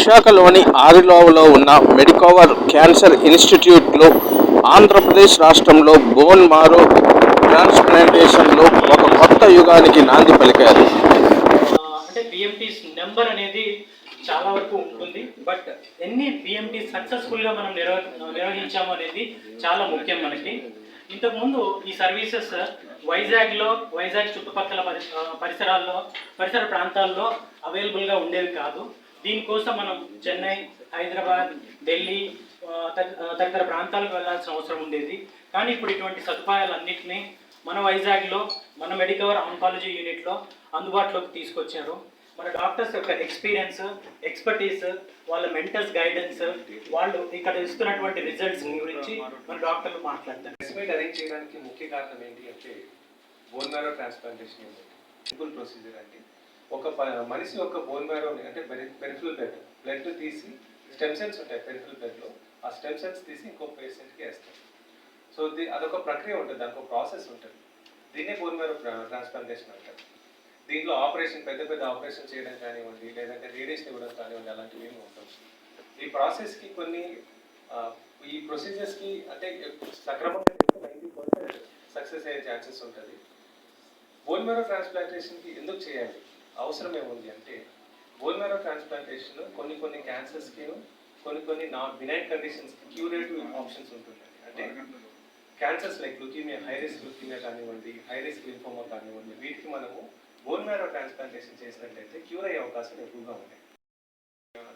విశాఖలోని ఆరిలోవలో ఉన్న Medicover cancer ఇన్స్టిట్యూట్లో ఆంధ్రప్రదేశ్ రాష్ట్రంలో బోన్ మారో ట్రాన్స్ప్లాంటేషన్లో ఒక కొత్త యుగానికి నాంది పలికారు. అంటే బిఎంటీస్ నెంబర్ అనేది చాలా వరకు ఉంటుంది. బట్ ఎన్ని బిఎంటీ సక్సెస్ఫుల్గా మనం నిర్వ నిర్వహించాము అనేది చాలా ముఖ్యం మనకి. ఇంతకుముందు ఈ సర్వీసెస్ వైజాగ్లో వైజాగ్ చుట్టుపక్కల పరిసరాల్లో పరిసర ప్రాంతాల్లో అవైలబుల్గా ఉండేవి కాదు. దీనికోసం మనం చెన్నై హైదరాబాద్ ఢిల్లీ తదితర ప్రాంతాలకు వెళ్ళాల్సిన అవసరం ఉండేది. కానీ ఇప్పుడు ఇటువంటి సదుపాయాలన్నింటినీ మన వైజాగ్లో మన మెడికవర్ ఆంకాలజీ యూనిట్లో అందుబాటులోకి తీసుకొచ్చారు. మన డాక్టర్స్ యొక్క ఎక్స్పీరియన్స్ ఎక్స్పర్టీస్ వాళ్ళ మెంటల్స్ గైడెన్స్ వాళ్ళు ఇక్కడ ఇస్తున్నటువంటి రిజల్ట్స్ గురించి మన డాక్టర్లు మాట్లాడతారు. ప్రెస్ అరేంజ్ చేయడానికి ముఖ్య కారణం ఏంటి అంటే bone marrow transplantation simple procedure అంటే ఒక ప- మనిషి యొక్క బోన్ మ్యారో అంటే పెరిఫిల్ బ్లడ్ బ్లడ్ తీసి స్టెమ్ సెల్స్ ఉంటాయి పెరిఫిల్ బ్లడ్లో ఆ స్టెమ్ సెల్స్ తీసి ఇంకో పేషెంట్కి వేస్తారు. సో ది అదొక ప్రక్రియ ఉంటుంది దానికి ఒక ప్రాసెస్ ఉంటుంది. దీన్నే బోన్ మ్యారో ట్రాన్స్ప్లాంటేషన్ అంటారు. దీంట్లో ఆపరేషన్ పెద్ద పెద్ద ఆపరేషన్ చేయడం కానివ్వండి లేదంటే రేడియేషన్ ఇవ్వడం కానివ్వండి అలాంటివి ఏమి ఉండవు. ఈ ప్రాసెస్కి కొన్ని ఈ ప్రొసీజర్స్కి అంటే సక్రమంగా నైంటీ పర్సెంట్ సక్సెస్ అయ్యే ఛాన్సెస్ ఉంటుంది. బోన్ మ్యారో ట్రాన్స్ప్లాంటేషన్కి ఎందుకు చేయాలి? అవసరం ఏముంది అంటే బోన్ మ్యారో ట్రాన్స్ప్లాంటేషన్ కొన్ని కొన్ని క్యాన్సర్స్కి కొన్ని కొన్ని నా బినైన్ కండిషన్స్కి క్యూరేటివ్ ఆప్షన్స్ ఉంటుందండి అంటే cancers like leukemia high risk leukemia కానివ్వండి హై రిస్క్ లింఫోమా కానివ్వండి వీటికి మనము బోన్ మ్యారో ట్రాన్స్ప్లాంటేషన్ చేసినట్టయితే క్యూర్ అయ్యే అవకాశాలు ఎక్కువగా ఉన్నాయి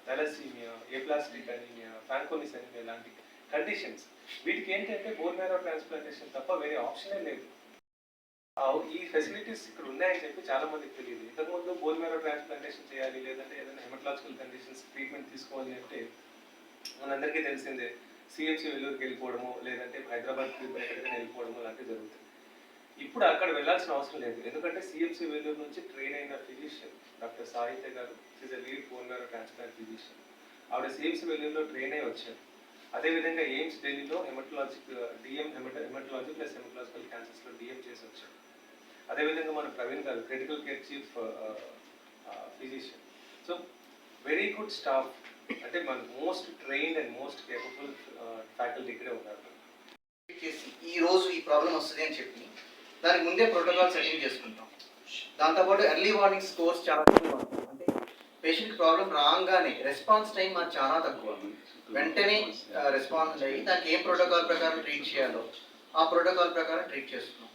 thalassemia aplastic anemia Fanconi's anemia లాంటి కండిషన్స్ వీటికి ఏంటంటే బోన్ మ్యారో ట్రాన్స్ప్లాంటేషన్ తప్ప వేరే ఆప్షనే లేదు. ఈ ఫెసిలిటీస్ ఇక్కడ ఉన్నాయని చెప్పి చాలా మందికి తెలియదు. ఇంతకుముందు బోన్ మ్యారో ట్రాన్స్ప్లాంటేషన్ చేయాలి లేదంటే ఏదైనా హెమటలాజికల్ కండిషన్స్ ట్రీట్మెంట్ తీసుకోవాలి అంటే మనందరికీ తెలిసిందే సిఎంసి వెల్లూరుకి వెళ్ళిపోవడము లేదంటే హైదరాబాద్కి ఎక్కడికైనా వెళ్ళిపోవడము లాంటివి జరుగుతుంది ఇప్పుడు అక్కడ వెళ్ళాల్సిన అవసరం లేదు. ఎందుకంటే సిఎంసి వెల్లూరు నుంచి ట్రైన్ అయిన physician doctor Sahitya garu is lead bone marrow transplant physician ఆవిడ సిఎంసి వెల్లూరులో ట్రైన్ అయి వచ్చారు. అదేవిధంగా ఎయిమ్స్ ఢిల్లీలో hematologic DM hemato hematology plus hematological క్యాన్సర్స్లో DM చేసి వచ్చారు. అదేవిధంగా మన Praveen garu critical care chief physician so very good staff అంటే మన most trained and most capable faculty ఇక్కడే ఉన్నారు. చేసి ఈ రోజు ఈ ప్రాబ్లం వస్తుంది అని చెప్పి దానికి ముందే ప్రోటోకాల్ సెట్టింగ్ చేసుకుంటాం. దాంతోపాటు ఎర్లీ వార్నింగ్ స్కోర్స్ చాలా తక్కువ అంటే పేషెంట్ ప్రాబ్లం రాగానే రెస్పాన్స్ టైం మాకు చాలా తక్కువ. వెంటనే uh, రెస్పాన్స్ అయ్యి దానికి ఏం ప్రోటోకాల్ ప్రకారం ట్రీట్ చేయాలో ఆ ప్రోటోకాల్ ప్రకారం ట్రీట్ చేస్తున్నాం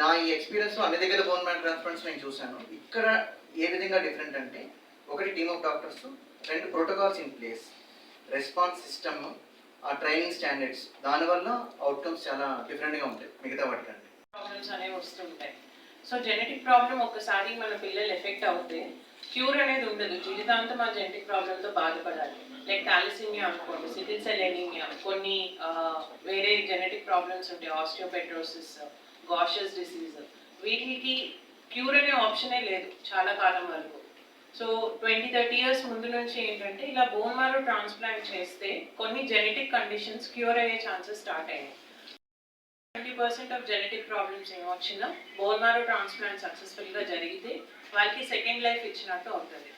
నా ఈ ఎక్స్పీరియన్స్ అన్ని దగ్గర బోన్ మ్యాన్ ట్రాన్స్ప్లాంట్స్ నేను చూశాను. ఇక్కడ ఏ విధంగా డిఫరెంట్ అంటే ఒకటి టీమ్ ఆఫ్ డాక్టర్స్ రెండు protocols in place response system ఆ ట్రైనింగ్ స్టాండర్డ్స్ దానివల్ల అవుట్కమ్స్ చాలా డిఫరెంట్గా ఉంటాయి. మిగతా వాటికంటే ప్రాబ్లమ్స్ అనేవి వస్తుంటాయి సో జెనెటిక్ ప్రాబ్లం ఒక్కసారి మన పిల్లలు ఎఫెక్ట్ అవుతే క్యూర్ అనేది ఉండదు. జీవితాంతం ఆ జెనెటిక్ ప్రాబ్లంతో బాధపడాలి. లైక్ థాలసీమియా అనుకోండి సిటిల్ సెల్ ఎనీమియా కొన్ని వేరే జెనెటిక్ ప్రాబ్లమ్స్ ఉంటాయి. ఆస్టియోపెట్రోసిస్ గాషస్ డిసీజ్ వీటికి క్యూర్ అనే ఆప్షనే లేదు చాలా కాలం వరకు. సో ట్వంటీ థర్టీ ఇయర్స్ ముందు నుంచి ఏంటంటే ఇలా బోన్ మారో ట్రాన్స్ప్లాంట్ చేస్తే కొన్ని జెనెటిక్ కండిషన్స్ క్యూర్ అయ్యే ఛాన్సెస్ స్టార్ట్ అయ్యాయి twenty percent of genetic problems ఏమొచ్చినా బోన్ మారో ట్రాన్స్ప్లాంట్ సక్సెస్ఫుల్గా జరిగితే వాళ్ళకి సెకండ్ లైఫ్ ఇచ్చినట్టు అవుతుంది.